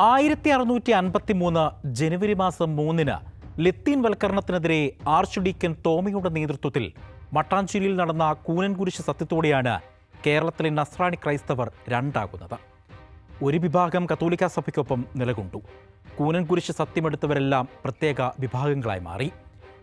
ആയിരത്തി അറുന്നൂറ്റി അൻപത്തി മൂന്ന് ജനുവരി മാസം മൂന്നിന് ലത്തീൻ വൽക്കരണത്തിനെതിരെ ആർച്ച് ഡീക്കൻ ടോമിയുടെ നേതൃത്വത്തിൽ മട്ടാഞ്ചേരിയിൽ നടന്ന കൂനൻകുരിശ് സത്യത്തോടെയാണ് കേരളത്തിലെ നസ്രാണി ക്രൈസ്തവർ രണ്ടാകുന്നത്. ഒരു വിഭാഗം കത്തോലിക്ക സഭയ്ക്കൊപ്പം നിലകൊണ്ടു. കൂനൻകുരിശ് സത്യമെടുത്തവരെല്ലാം പ്രത്യേക വിഭാഗങ്ങളായി മാറി.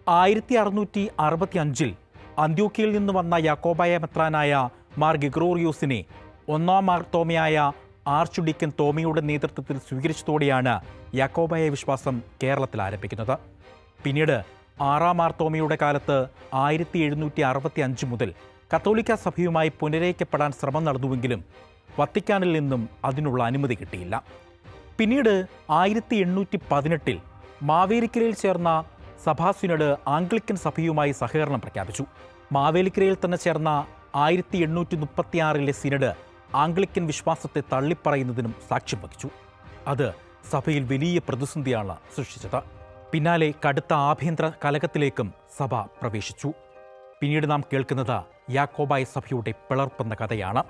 ആയിരത്തി അറുന്നൂറ്റി അറുപത്തി അഞ്ചിൽ അന്ത്യോക്കിയിൽ നിന്ന് വന്ന യാക്കോബായ മെത്രാനായ മാർ ഗിഗ്രോറിയോസിനെ ഒന്നാം മാർ തോമയായ ആർച്ച് ഡിക്കൻ തോമിയുടെ നേതൃത്വത്തിൽ സ്വീകരിച്ചതോടെയാണ് യാക്കോബായ വിശ്വാസം കേരളത്തിൽ ആരംഭിക്കുന്നത്. പിന്നീട് ആറാം ആർ തോമിയുടെ കാലത്ത് ആയിരത്തി എഴുന്നൂറ്റി അറുപത്തി അഞ്ച് മുതൽ കത്തോലിക്ക സഭയുമായി പുനരയിക്കപ്പെടാൻ ശ്രമം നടന്നുവെങ്കിലും വത്തിക്കാനിൽ നിന്നും അതിനുള്ള അനുമതി കിട്ടിയില്ല. പിന്നീട് ആയിരത്തി എണ്ണൂറ്റി പതിനെട്ടിൽ മാവേലിക്കരയിൽ ചേർന്ന സഭാസിനഡ് ആംഗ്ലിക്കൻ സഭയുമായി സഹകരണം പ്രഖ്യാപിച്ചു. മാവേലിക്കരയിൽ തന്നെ ചേർന്ന ആയിരത്തി എണ്ണൂറ്റി മുപ്പത്തിയാറിലെ സിനഡ് ആംഗ്ലിക്കൻ വിശ്വാസത്തെ തള്ളിപ്പറയുന്നതിനും സാക്ഷ്യം വഹിച്ചു. അത് സഭയിൽ വലിയ പ്രതിസന്ധിയാണ് സൃഷ്ടിച്ചത്. പിന്നാലെ കടുത്ത ആഭ്യന്തര കലകത്തിലേക്കും സഭ പ്രവേശിച്ചു. പിന്നീട് നാം കേൾക്കുന്നത് യാക്കോബായ സഭയുടെ പിളർപ്പെന്ന കഥയാണ്.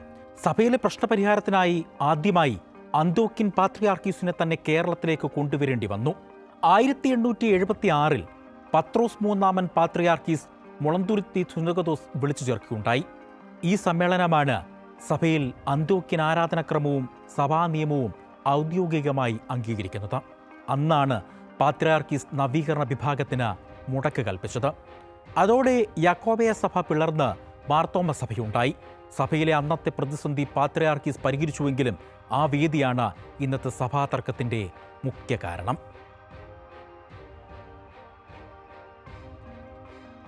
സഭയിലെ പ്രശ്നപരിഹാരത്തിനായി ആദ്യമായി അന്തോക്കിൻ പാത്രിയാർക്കീസിനെ തന്നെ കേരളത്തിലേക്ക് കൊണ്ടുവരേണ്ടി വന്നു. ആയിരത്തി എണ്ണൂറ്റി എഴുപത്തി ആറിൽ പത്രോസ് മൂന്നാമൻ പാത്രിയാർക്കീസ് മുളന്തുരുത്തി സുനകദോസ് വിളിച്ചു ചേർക്കുകയുണ്ടായി. ഈ സമ്മേളനമാണ് സഭയിൽ അന്തോക്യൻ ആരാധനക്രമവും സഭാ നിയമവും ഔദ്യോഗികമായി അംഗീകരിക്കുന്നത്. അന്നാണ് പാത്രിയാർക്കീസ് നവീകരണ വിഭാഗത്തിന് മുടക്ക് കൽപ്പിച്ചത്. അതോടെ യാക്കോബയ സഭ പിളർന്ന് മാർത്തോമ സഭയുണ്ടായി. സഭയിലെ അന്നത്തെ പ്രതിസന്ധി പാത്രയാർക്കിസ് പരിഹരിച്ചുവെങ്കിലും ആ വേദിയാണ് ഇന്നത്തെ സഭാതർക്കത്തിന്റെ മുഖ്യ കാരണം.